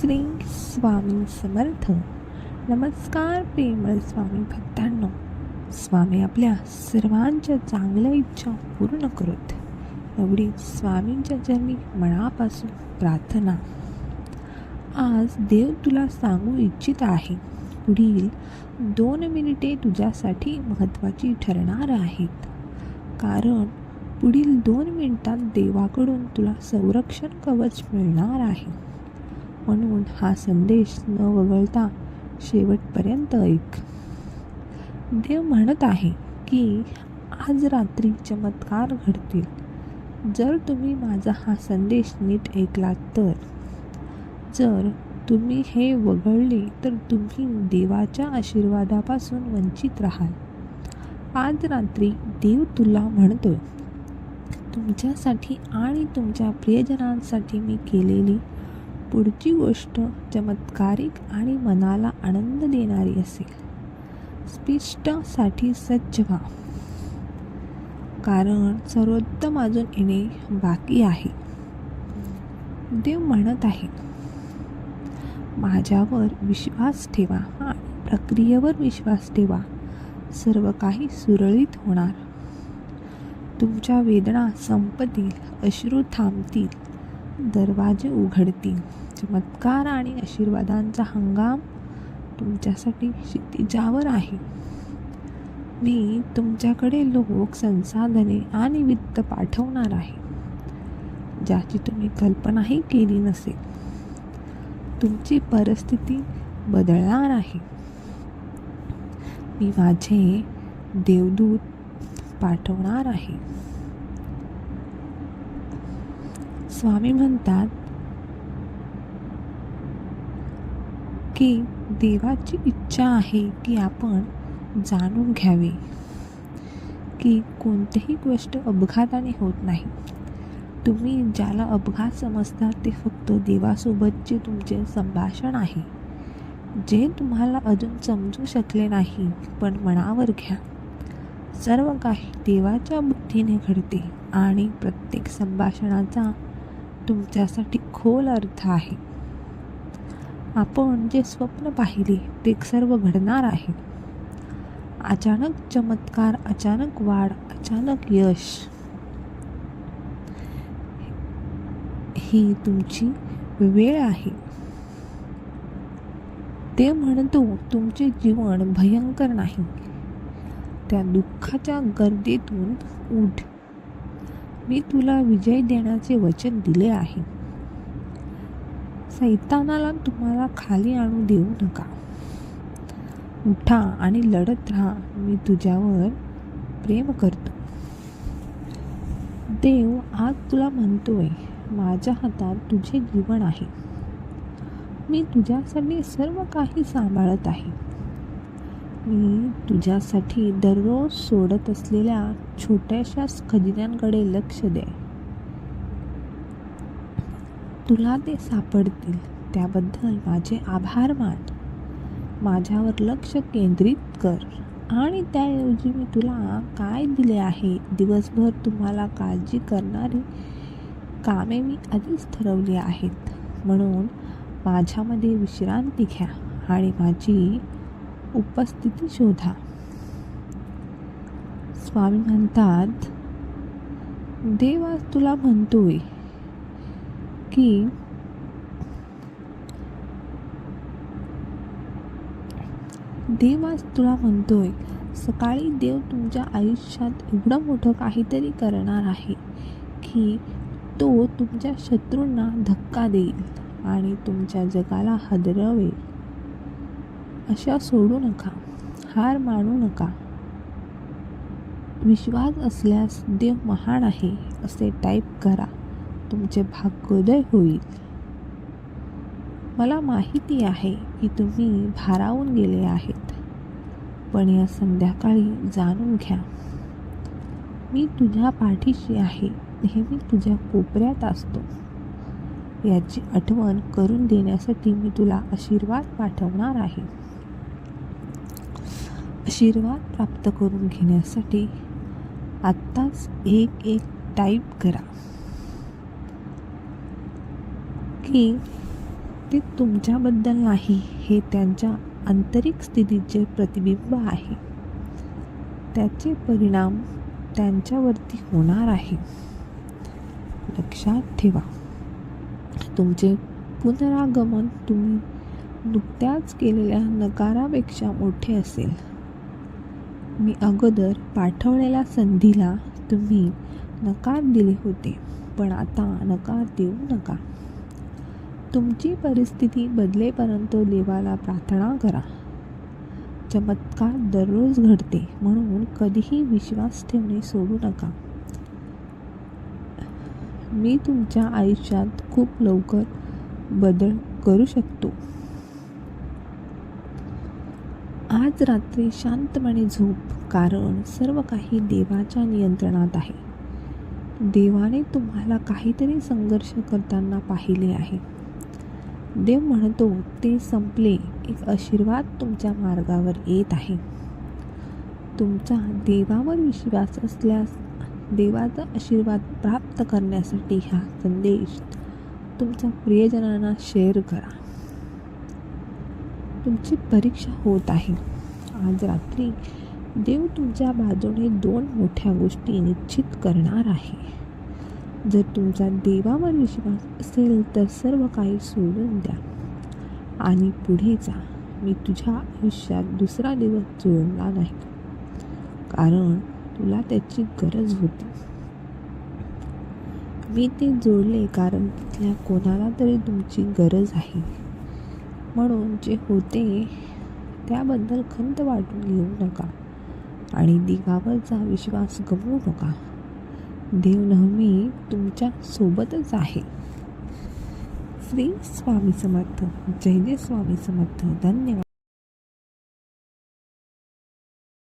श्री स्वामी समर्थ. नमस्कार प्रेमळ स्वामी भक्तांनो. स्वामी आपल्या सर्वांच्या चांगल्या इच्छा पूर्ण करत. एवढी स्वामींच्या जन्मी मनापासून प्रार्थना. आज देव तुला सांगू इच्छित आहे. पुढील दोन मिनिटे तुझ्यासाठी महत्त्वाची ठरणार आहेत. कारण पुढील दोन मिनिटात देवाकडून तुला संरक्षण कवच मिळणार आहे. म्हणून हा संदेश न वगळता शेवटपर्यंत ऐक. देव म्हणत आहे की आज रात्री चमत्कार घडतील. जर तुम्ही माझा हा संदेश नीट ऐकलात तर. जर तुम्ही हे वगळले तर तुम्ही देवाच्या आशीर्वादापासून वंचित राहाल. आज रात्री देव तुला म्हणतोय तुमच्यासाठी आणि तुमच्या प्रियजनांसाठी मी केलेली पुढची गोष्ट चमत्कारिक आणि मनाला आनंद देणारी असेल. स्पिष्टसाठी सज्ज व्हा. कारण सर्वोत्तम अजून येणे बाकी आहे. देव म्हणत आहे माझ्यावर विश्वास ठेवा आणि प्रक्रियेवर विश्वास ठेवा. सर्व काही सुरळीत होणार. तुमच्या वेदना संपतील अश्रू थांबतील दरवाजे उघडतील. चमत्कार आणि आशीर्वादांचा हंगाम तुमच्यासाठी क्षितिजावर आहे. मी तुमच्याकडे लोक संसाधने आणि वित्त पाठवणार आहे. ज्याची तुम्ही कल्पनाही केली नसेल. तुमची परिस्थिती बदलणार आहे. मी माझे देवदूत पाठवणार आहे. स्वामी म्हणतात की देवाची इच्छा आहे की आपण जाणून घ्यावे. की कोणतीही गोष्ट अपघाताने होत नाही. तुम्ही ज्याला अपघात समजता ते फक्त देवासोबतचे तुमचे संभाषण आहे. जे तुम्हाला अजून समजू शकले नाही पण मनावर घ्या. सर्व काही देवाच्या बुद्धीने घडते आणि प्रत्येक संभाषणाचा तुमच्यासाठी खोल अर्थ आहे. आपण जे स्वप्न पाहिले ते सर्व घडणार आहे. अचानक चमत्कार अचानक वाढ अचानक यश. ही तुमची वेळ आहे. ते म्हणतो तुमचे जीवन भयंकर नाही. त्या दुःखाच्या गर्दीतून उठ. मी तुला विजय देण्याचे वचन दिले आहे. सैतानाला तुम्हाला खाली आणू देऊ नका. उठा आणि लढत राहा. मी तुझ्यावर प्रेम करतो. देव आज तुला म्हणतोय माझ्या हातात तुझे जीवन आहे. मी तुझ्यासाठी सर्व काही सांभाळत आहे. मी तुझ्यासाठी दररोज सोडत असलेल्या छोट्याशा खजिन्यांकडे लक्ष दे. तुला ते सापडतील. त्याबद्दल माझे आभार मान. माझ्यावर लक्ष केंद्रित कर. आणि त्याऐवजी मी तुला काय दिले आहे? दिवसभर तुम्हाला काळजी करणारी कामे मी आधीच ठरवली आहेत. म्हणून माझ्यामध्ये विश्रांती घ्या आणि माझी उपस्थिती शोधा. स्वामी म्हणतात देव तुला म्हणतोय की देव आज तुला म्हणतोय सकाळी देव तुमच्या आयुष्यात एवढं मोठं काहीतरी करणार आहे की तो तुमच्या शत्रूंना धक्का देईल आणि तुमच्या जगाला हदरवेल. अशा सोडू नका हार मानू नका. विश्वास असल्यास देव महान आहे असे टाईप करा. तुमचे भाग्योदय होईल. मला माहिती आहे की तुम्ही भारावून गेले आहेत. पण या संध्याकाळी जाणून घ्या. मी तुझ्या पाठीशी आहे. नेहमी तुझ्या कोपऱ्यात असतो. याची आठवण करून देण्यासाठी मी तुला आशीर्वाद पाठवणार आहे. आशीर्वाद प्राप्त करून घेण्यासाठी आत्ताच एक एक टाईप करा. की ते तुमच्याबद्दल नाही हे त्यांच्या आंतरिक स्थितीचे प्रतिबिंब आहे. त्याचे परिणाम त्यांच्यावरती होणार आहे. लक्षात ठेवा तुमचे पुनरागमन तुम्ही नुकत्याच केलेल्या नकारापेक्षा मोठे असेल. मी अगोदर पाठवलेल्या संधीला तुम्ही नकार दिले होते पण आता नकार देऊ नका. तुमची परिस्थिती बदलेपर्यंत देवाला प्रार्थना करा. चमत्कार दररोज घडते म्हणून कधीही विश्वास ठेवणे सोडू नका. मी तुमच्या आयुष्यात खूप लवकर बदल करू शकतो. आज रात्री शांतपणे झोप कारण सर्व काही देवाच्या नियंत्रणात आहे. देवाने तुम्हाला काहीतरी संघर्ष करताना पाहिले आहे. देव म्हणतो ते संपले. एक आशीर्वाद तुमच्या मार्गावर येत आहे. तुमचा देवावर विश्वास असल्यास देवाचा आशीर्वाद प्राप्त करण्यासाठी हा संदेश तुमच्या प्रियजनांना शेअर करा. तुमची परीक्षा होत आहे. आज रात्री देव तुमच्या बाजूने दोन मोठ्या गोष्टी निश्चित करणार आहे. जर तुमचा देवावर विश्वास असेल तर सर्व काही सोडून द्या. आणि पुढे जा. मी तुझ्या आयुष्यात दुसरा दिवस जोडला नाही. कारण तुला त्याची गरज होती. मी ते जोडले कारण तिथल्या कोणाला तरी तुमची गरज आहे. म्हणून जे होते त्याबद्दल खंत वाटून घेऊ नका. आणि देवावरचा विश्वास गमवू नका. देव नेहमी तुमच्या सोबतच आहे. श्री स्वामी समर्थ. जय जय स्वामी समर्थ. धन्यवाद.